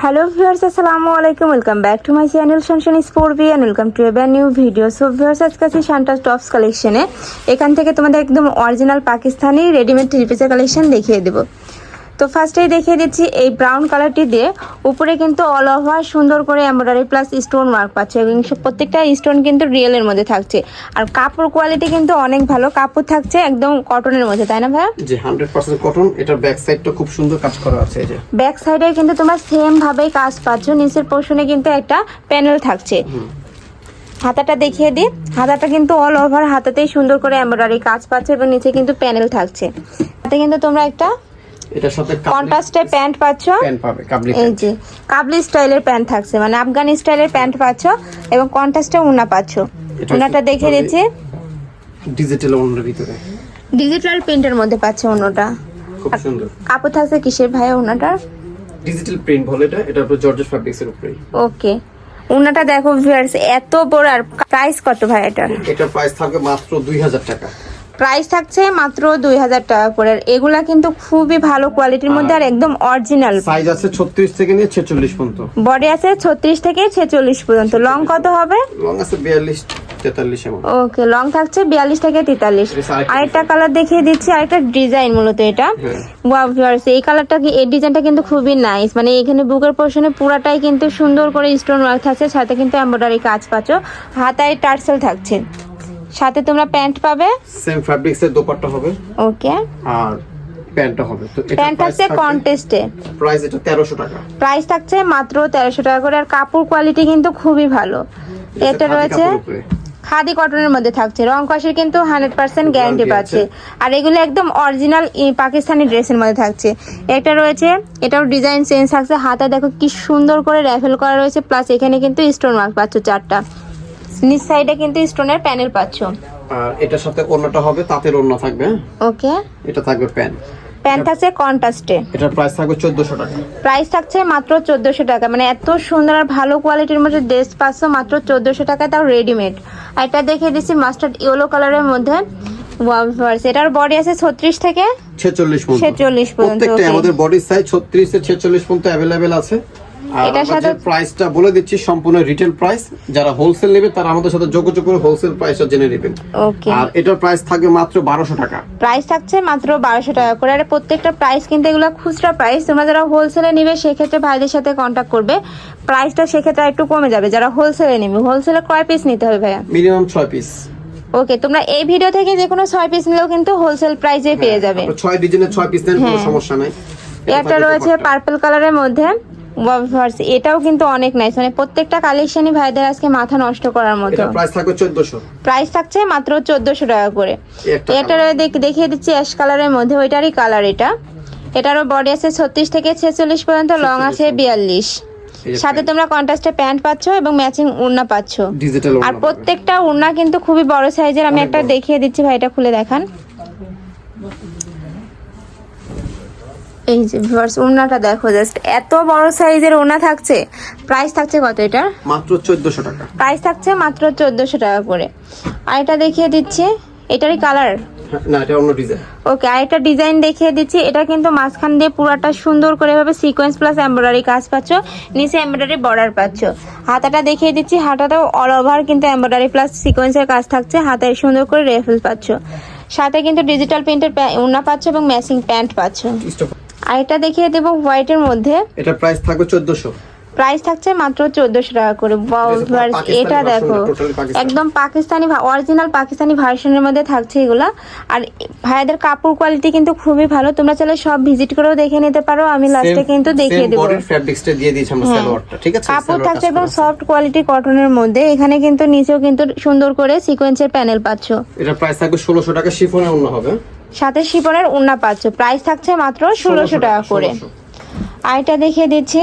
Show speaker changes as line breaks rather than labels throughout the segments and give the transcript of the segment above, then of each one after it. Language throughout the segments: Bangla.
হ্যালো ভিউয়ার্স আসসালামু আলাইকুম welcome back to my channel Shanshan sport B and welcome to a new video so viewers আজকে আছি শান্টা টপস কালেকশনে এখান থেকে তোমাদের একদম অরিজিনাল পাকিস্তানি রেডিমেড থ্রি পিসের কালেকশন দেখিয়ে দেবো। তো ফার্স্টেই দেখিয়ে দিচ্ছি এই ব্রাউন কালারটি দিয়ে উপরে কিন্তু অল ওভার সুন্দর করে এমব্রয়ডারি প্লাস স্টোন মার্ক পাচ্ছে এবং প্রত্যেকটা স্টোন কিন্তু রিয়েলের মধ্যে থাকছে। আর কাপড় কোয়ালিটি কিন্তু অনেক ভালো কাপড় থাকছে একদম কটনের মধ্যে তাই না
যে হান্ড্রেড পার্সেন্ট কটন এটার ব্যাক সাইডটা খুব সুন্দর কাজ করা আছে এই যে।
ব্যাক সাইডে কিন্তু তোমরা সেম ভাবেই কাজ পাচ্ছ নিচের পোর্শনে কিন্তু একটা প্যানেল থাকছে। হাতাটা দেখিয়ে দিই হাতাটা কিন্তু অল ওভার হাতাতেই সুন্দর করে এমব্রয়ডারি কাজ পাচ্ছে এবং নিচে কিন্তু প্যানেল থাকছে। হাতে কিন্তু তোমরা একটা
এটার সাথে
কন্ট্রাস্টে প্যান্ট পাচ্ছ?
প্যান্ট পাবে কাবলি
এই যে কাবলি স্টাইলের প্যান্ট থাকছে মানে আফগানি স্টাইলের প্যান্ট পাচ্ছ এবং কন্ট্রাস্টে উনা পাচ্ছ। উনাটা দিচ্ছি
ডিজিটাল ওনার ভিতরে।
ডিজিটাল প্রিন্টের মধ্যে পাচ্ছে অন্যটা
খুব সুন্দর।
কাপড় থাকছে কিসের
ডিজিটাল প্রিন্ট বলে এটা এটা পুরো জর্জেস ফ্যাব্রিক্স এর উপরে
ওকে দেখো ভিউয়ার্স এত বড় আর প্রাইস কত ভাই এটা
এটার প্রাইস থাকবে মাত্র দুই হাজার টাকা।
প্রাইস থাকছে মাত্র দুই হাজার টাকা করে। এগুলা কিন্তু খুবই ভালো কোয়ালিটির মধ্যে আর একদম অরিজিনাল
সাইজ আছে ছত্রিশ থেকে নিয়ে ছেচল্লিশ পর্যন্ত।
বডি আছে ছত্রিশ থেকে ছেচল্লিশ পর্যন্ত। লং কত হবে?
লং আছে বিয়াল্লিশ
ওকে লং থাকছে বিয়াল্লিশ থেকে তেতাল্লিশ।
আরেকটা
কালার দেখিয়ে দিচ্ছি আরেকটা ডিজাইন মূলত এটা।
হ্যাঁ।
এই কালারটা এই ডিজাইনটা কিন্তু খুবই নাইস মানে এখানে বুকের পোর্শনে পুরাটাই কিন্তু সুন্দর করে স্টোন ওয়ার্ক থাকছে সাথে কিন্তু এমব্রয়ডারি কাজ পাচ্ছ। হাতায় টার্সেল থাকছে। সাথে তোমরা প্যান্ট পাবে?
সেম ফ্যাব্রিক্স এর দোপাট্টা হবে।
ওকে।
আর প্যান্টটা হবে। তো এটা
প্যান্ট থাকছে কন্টেস্টে
প্রাইস এটা তেরোশো টাকা।
প্রাইস থাকছে মাত্র তেরোশো টাকা করে। আর কাপড় কোয়ালিটি কিন্তু খুবই ভালো। এটা রয়েছে। খাদি কটনের মধ্যে থাকছে। রং কষের কিন্তু হান্ড্রেড পার্সেন্ট গ্যারান্টি পাচ্ছে। আর এগুলো একদম অরিজিনাল পাকিস্তানি ড্রেসের মধ্যে থাকছে। এটা রয়েছে এটাও ডিজাইন চেঞ্জ থাকছে। হাতে দেখো কি সুন্দর করে র্যাফেল করা রয়েছে। প্লাস এখানে কিন্তু স্টোন মার্ক পাচ্ছ চারটা। নিচ সাইডে কিন্তু স্টোনের প্যানেল পাচ্ছ।
আর এটার সাথে ওড়নাটা হবে তাঁতের ওড়না থাকবে হ্যাঁ?
ওকে।
এটা থাকবে প্যান্ট
প্যান্ট থাকছে কন্ট্রাস্টে
এটার প্রাইস থাকবে চোদ্দশো টাকা।
প্রাইস থাকছে মাত্র টাকা। মানে এত সুন্দর আর ভালো কোয়ালিটির মধ্যে ড্রেস পাচ্ছ মাত্র টাকা তাও রেডিমেড আর এটা দেখিয়ে দিচ্ছি মাস্টার্ড ইয়েলো কালারের মধ্যে। এটার বডি আছে ছত্রিশ থেকে
ছেচল্লিশ পর্যন্ত।
46 পর্যন্ত,
প্রত্যেকটা আমাদের বডি সাইজ ছত্রিশ থেকে ছেচল্লিশ পর্যন্ত অ্যাভেলেবেল আছে।
এটার সাথে-
প্রাইসটা বলে দিচ্ছি সম্পূর্ণ রিটেল প্রাইস যারা হোলসেল নেবে তারা আমাদের সাথে যোগাযোগ করে হোলসেল প্রাইসটা জেনে নেবেন।
ওকে
আর এটার প্রাইস থাকবে মাত্র বারোশো টাকা।
প্রাইস থাকছে মাত্র বারোশো টাকা করে। আর প্রত্যেকটা প্রাইস কিন্তু এগুলো খুচরা প্রাইস তোমরা যারা হোলসেলে নিবে সেক্ষেত্রে ভাইদের সাথে কন্ট্যাক্ট করবে। প্রাইসটা সেক্ষেত্রে একটু কমে যাবে। যারা হোলসেলে নিবে হোলসেলে কয় পিস নিতে হবে ভাইয়া?
মিনিমাম ছয় পিস
ওকে তোমরা এই ভিডিও থেকে যে কোনো ছয় পিস নিলেও কিন্তু হোলসেল প্রাইসে পেয়ে যাবে।
ছয় ডিজাইনের ছয় পিস নেন কোনো
হ্যাঁ।
সমস্যা নাই। এটা
রয়েছে। পার্পল কালারের মধ্যে। Viewers, এটাও কিন্তু অনেক নাইস মানে প্রত্যেকটা কালেকশনই ভাইদের আজকে মাথা নষ্ট করার মতো।
প্রাইস থাকবে চোদ্দশো।
প্রাইস থাকছে মাত্র চোদ্দশো টাকা করে। এটা। দেখ- দেখিয়ে দিচ্ছি অ্যাশ কালারের মধ্যে ওইটারই কালার এটা। এটারও বডি আছে ছত্রিশ থেকে ছেচল্লিশ পর্যন্ত লং আছে বিয়াল্লিশ।
এই যে
সাথে তোমরা কন্ট্রাস্টে প্যান্ট পাচ্ছ এবং ম্যাচিং উড়না পাচ্ছ। আর প্রত্যেকটা উড়না কিন্তু খুবই বড় সাইজের আমি একটা দেখিয়ে দিচ্ছি ভাই এটা খুলে দেখান। এই যে ভিউয়ার্স উড়নাটা দেখো জাস্ট এত বড় সাইজের ওড়না থাকছে। প্রাইস থাকছে কত এটা
মাত্র চোদ্দশো টাকা।
প্রাইস থাকছে মাত্র চোদ্দশো টাকা করে। আর এটা দেখিয়ে দিচ্ছি এটারই কালার
হ্যাঁ, না এটা অন্য ডিজাইন
ওকে আরেকটা ডিজাইন দেখিয়ে দিচ্ছি এটা কিন্তু মাঝখান দিয়ে পুরাটা সুন্দর করে ভাবে সিকোয়েন্স প্লাস এমব্রয়ডারি কাজ পাচ্ছ নিচে এমব্রয়ডারি বর্ডার পাচ্ছ। হাতাটা দেখিয়ে দিচ্ছি হাতাটাও অল ওভার কিন্তু এমব্রয়ডারি প্লাস সিকোয়েন্সের কাজ থাকছে হাতে সুন্দর করে রেফেল পাচ্ছ। সাথে কিন্তু ডিজিটাল প্রিন্টের উন্না পাচ্ছ এবং ম্যাচিং প্যান্ট পাচ্ছ। আর এটা দেখিয়ে দেবো হোয়াইটের মধ্যে।
এটা প্রাইস থাকবে চোদ্দশো।
প্রাইস থাকছে মাত্র চোদ্দশো টাকা করে।
এটা
দেখো। একদম পাকিস্তানি অরিজিনাল পাকিস্তানি ভার্সনের মধ্যে থাকছে এগুলা। আর ভাইয়াদের কাপড় কোয়ালিটি কিন্তু খুবই ভালো। তোমরা চাইলে সব ভিজিট করেও দেখে নিতে পারো। আমি লাস্টে কিন্তু দেখিয়ে দেবো। হ্যাঁ।
সালোয়ারটা। ঠিক আছে
কাপড় থাকছে একদম সফট কোয়ালিটি কটনের মধ্যে। এখানে কিন্তু নিচেও কিন্তু সুন্দর করে সিকোয়েন্সের প্যানেল পাচ্ছ।
এটা প্রাইস থাকবে ষোলোশো টাকা শিফনের অন্য হবে।
সাথে শিপনের উন্না পাচ্ছ প্রাইস থাকছে মাত্র ষোলোশো টাকা করে।
1600
আর এটা দেখিয়ে দিচ্ছি।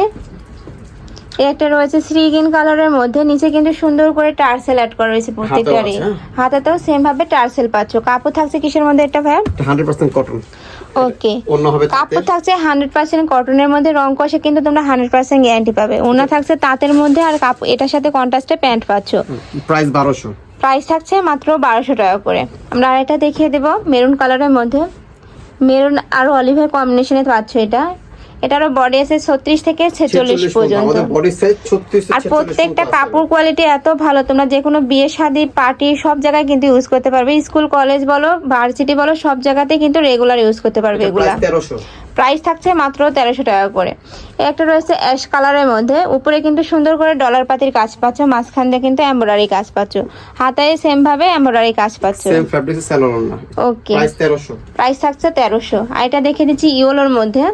একটা রয়েছে শ্রী গ্রিন কালারের মধ্যে নিচে কিন্তু সুন্দর করে টার্সেল অ্যাড করা রয়েছে প্রত্যেকটারই
হ্যাঁ।
হাতেতেও সেম ভাবে টার্সেল পাচ্ছ কাপড় থাকছে কিসের মধ্যে এটা ভাই
এটা হান্ড্রেড পার্সেন্ট কটন
ওকে কাপড় থাকছে হান্ড্রেড পার্সেন্ট কটনের মধ্যে রং কষে কিন্তু তোমরা হান্ড্রেড পার্সেন্ট গ্যারান্টি পাবে। ওনা থাকছে তাঁতের মধ্যে আর কাপড় এটার সাথে কন্ট্রাস্টে প্যান্ট পাচ্ছ।
প্রাইস বারোশো।
প্রাইস থাকছে মাত্র বারোশো টাকা করে। আমরা আরেকটা দেখিয়ে দেবো, মেরুন কালারের মধ্যে। মেরুন আর অলিভের কম্বিনেশনে পাচ্ছ এটা। এটারও বডি আছে ছত্রিশ থেকে ছেচল্লিশ
46
পর্যন্ত।
আমাদের বডি সাইজ 36
আর প্রত্যেকটা কাপড় কোয়ালিটি এত ভালো তোমরা যে কোনো বিয়ে শাদী পার্টি সব জায়গায় কিন্তু ইউজ করতে পারবে। স্কুল কলেজ বলো ভার্সিটি বলো সব জায়গাতেই কিন্তু রেগুলার ইউজ করতে পারবে এগুলা।
1300
প্রাইস থাকছে মাত্র তেরোশো টাকা করে। একটা রয়েছে অ্যাশ কালারের মধ্যে। উপরে কিন্তু সুন্দর করে ডলার পাতির কাজ পাচ্ছ মাঝখান দিয়ে কিন্তু এমব্রয়ডারি কাজ পাচ্ছ। হাতায় সেম ভাবে এমব্রয়ডারি কাজ পাচ্ছ। ওকে
প্রাইস 1300
প্রাইস থাকছে তেরোশো। আর এটা দেখে দিচ্ছি ইওলোর মধ্যে।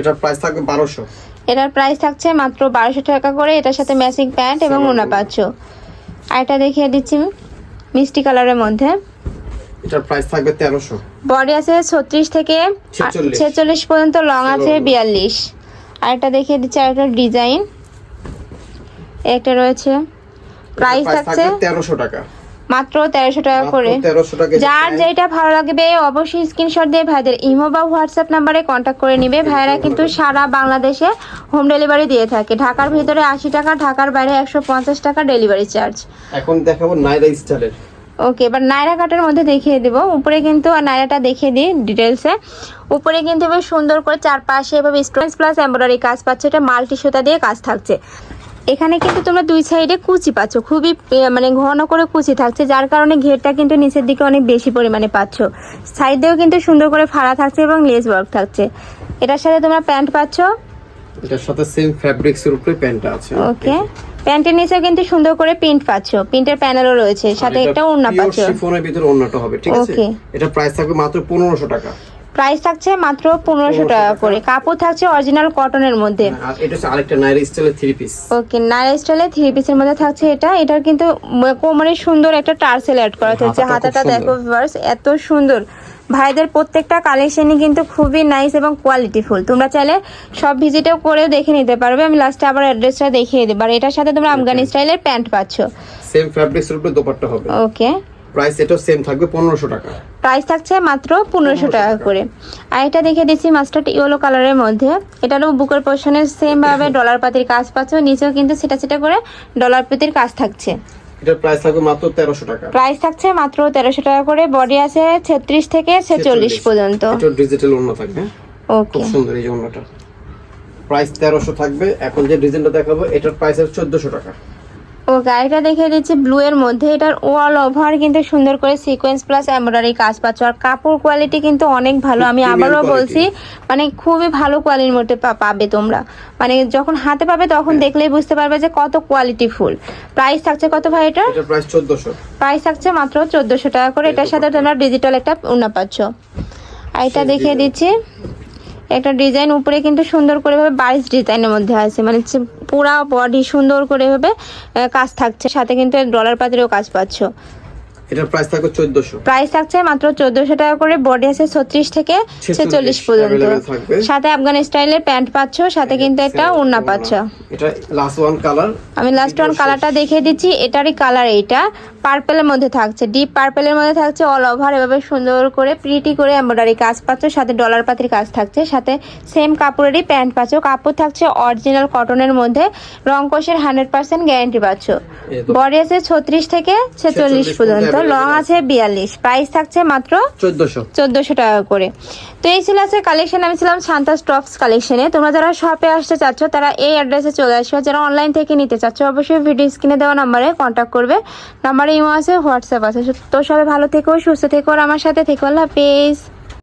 এটা প্রাইস থাকবে 1200
এটার প্রাইস থাকছে মাত্র বারোশো টাকা করে এটার সাথে ম্যাচিং প্যান্ট এবং ওনা পাচ্ছ। আর এটা দেখিয়ে দিচ্ছি মিষ্টি কালারের মধ্যে।
এটার প্রাইস থাকবে 1300
বডি আছে ছত্রিশ থেকে
46
ছেচল্লিশ। পর্যন্ত লং আছে
সালোয়ার।
বিয়াল্লিশ। আর একটা দেখিয়ে দিচ্ছি আর একটা ডিজাইন একটা রয়েছে প্রাইস থাকছে
থাকবে 1300 টাকা।
মাত্র তেরোশো টাকা করে। যার যেটা ভালো লাগবে অবশ্যই স্ক্রিনশট দিয়ে ভাইদের ইমো বা হোয়াটসঅ্যাপ নাম্বারে কন্ট্যাক্ট করে নিবে। ভাইয়েরা কিন্তু সারা বাংলাদেশে হোম ডেলিভারি দিয়ে থাকে। ঢাকার ভিতরে আশি টাকা ঢাকার বাইরে একশো পঞ্চাশ টাকা ডেলিভারি চার্জ
এখন দেখাবো নাইরা স্টাইলের।
ওকে এবার নায়রা কাটের মধ্যে দেখিয়ে দেবো। উপরে কিন্তু আর নায়রাটা দেখিয়ে দিই ডিটেলসে উপরে কিন্তু বেশ সুন্দর করে চারপাশে এভাবে স্টোরেজ প্লাস এমব্রয়ডারি কাজ পাচ্ছে। এটা মাল্টি সুতা দিয়ে কাজ থাকছে। এখানে কিন্তু তোমরা দুই সাইডে কুচি পাচ্ছ। খুবই মানে ঘন করে কুচি থাকছে যার কারণে ঘেরটা কিন্তু নিচের দিকে অনেক বেশি পরিমাণে পাচ্ছ। সাইড দিয়েও কিন্তু সুন্দর করে ফাড়া থাকছে এবং লেস ওয়ার্ক থাকছে। এটার সাথে তোমরা প্যান্ট পাচ্ছ।
এটার সাথে সেম ফ্যাব্রিক্স এর উপরে প্যান্টটা আছে।
ওকে। প্যান্টের নিচেও কিন্তু সুন্দর করে প্রিন্ট পাচ্ছ। প্রিন্টের প্যানেলও রয়েছে সাথে একটা ওড়না পাচ্ছ।
শিফনের ভিতরে ওড়নাটা হবে ঠিক আছে? এটা প্রাইস থাকবে মাত্র 1500 টাকা।
প্রাইস থাকছে মাত্র পনেরোশো
1500
টাকা। করে। কাপড় থাকছে অরিজিনাল কটনের মধ্যে।
হচ্ছে আরেকটা নাইরা স্টাইলের থ্রি পিস
ওকে নাইরা স্টাইলে থ্রি পিসের মধ্যে থাকছে এটা। এটার কিন্তু কোমরে সুন্দর একটা টার্সেল অ্যাড করা
হাতাটা খুব
হাতাটা। দেখো ভিউয়ার্স এত সুন্দর। ভাইদের প্রত্যেকটা কালেকশনই কিন্তু খুবই নাইস এবং কোয়ালিটিফুল তোমরা চাইলে সব ভিজিটও করেও দেখে নিতে পারবে। আমি লাস্টে আবার অ্যাড্রেসটা দেখিয়ে দেবো। আর এটার সাথে তোমরা আফগানি স্টাইলের প্যান্ট পাচ্ছ।
সেম ফ্যাব্রিক্স উপরে দোপাট্টা হবে।
ওকে
প্রাইস এটাও সেম থাকবে 1500 টাকা।
প্রাইস থাকছে মাত্র পনেরোশো টাকা। করে। আর এটা দেখে দিচ্ছি মাস্টার্ড ইয়েলো কালারের মধ্যে। এটারও বুকের পোর্শনে সেম ভাবে ডলার পাতির কাজ পাচ্ছ নিচেও কিন্তু সেটা সেটা করে ডলার পাতির কাজ থাকছে।
এটার প্রাইস থাকবে মাত্র 1300 টাকা।
প্রাইস থাকছে মাত্র তেরোশো টাকা করে। বডি আছে ছেত্রিশ থেকে ছেচল্লিশ পর্যন্ত।
এটা ডিজিটাল থাকবে।
ওকে
খুব সুন্দর এই প্রাইস 1300 থাকবে। এখন যে ডিজাইনটা দেখাবো এটার প্রাইস আছে 1400 টাকা।
ও গাড়িটা দেখে দিচ্ছি ব্লু এর মধ্যে। এটার অল ওভার কিন্তু সুন্দর করে সিকোয়েন্স প্লাস এমব্রয়ডারি কাজ পাচ্ছ। আর কাপড় কোয়ালিটি কিন্তু অনেক ভালো আমি আবারও বলছি মানে খুবই ভালো কোয়ালিটির মধ্যে পাবে তোমরা। মানে যখন হাতে পাবে তখন
হ্যাঁ।
দেখলেই বুঝতে পারবে যে কত কোয়ালিটি ফুল। প্রাইস থাকছে কত ভাই এটা
প্রাইস 1400
প্রাইস থাকছে মাত্র চোদ্দশো টাকা করে। এটার সাথে তোমরা ডিজিটাল একটা উন্না পাচ্ছ। আর এটা দেখিয়ে দিচ্ছি। একটা ডিজাইন উপরে কিন্তু সুন্দর করে ভাবে বারিশ ডিজাইনের মধ্যে আছে। মানে পুরা বডি সুন্দর করে ভাবে কাজ থাকছে। সাথে কিন্তু ডলার পাতিরও কাজ পাচ্ছ।
এটার প্রাইস থাকবে 1400
প্রাইস থাকছে মাত্র চোদ্দশো টাকা করে। বডি আছে ছত্রিশ থেকে
46
ছেচল্লিশ পর্যন্ত। সাথে আফগান স্টাইলের প্যান্ট পাচ্ছ সাথে কিন্তু একটা উন্না পাচ্ছ।
এটা লাস্ট ওয়ান কালার
আমি লাস্ট ওয়ান কালারটা দেখিয়ে দিচ্ছি। এটারই কালার এইটা। পার্পেলের মধ্যে থাকছে। ডিপ পার্পেলের মধ্যে থাকছে অল ওভার এভাবে সুন্দর করে প্রিটি করে এমব্রয়ডারি কাজ পাচ্ছ। সাথে ডলার পাতির কাজ থাকছে। সাথে সেম কাপড়েরই প্যান্ট পাচ্ছ। কাপড় থাকছে অরিজিনাল কটনের মধ্যে। রংকোষের হান্ড্রেড পার্সেন্ট গ্যারান্টি পাচ্ছ। বডি আছে ছত্রিশ থেকে ছেচল্লিশ পর্যন্ত।
পর্যন্ত
লং আছে বিয়াল্লিশ। প্রাইস থাকছে মাত্র
চোদ্দশো।
চোদ্দশো টাকা করে। তো এই ছিল আছে কালেকশন আমি ছিলাম শান্তা স্টপস কালেকশনে তোমরা যারা শপে আসতে চাচ্ছ তারা এই অ্যাড্রেসে চলে আসবে। যারা অনলাইন থেকে নিতে চাচ্ছ অবশ্যই ভিডিও স্ক্রিনে দেওয়া নাম্বারে কন্ট্যাক্ট করবে। নাম্বারে ইমো আছে হোয়াটসঅ্যাপ আছে। তো সবাই ভালো থেকো সুস্থ থেকো আর আমার সাথে থেকো। আল্লাহ হাফেজ।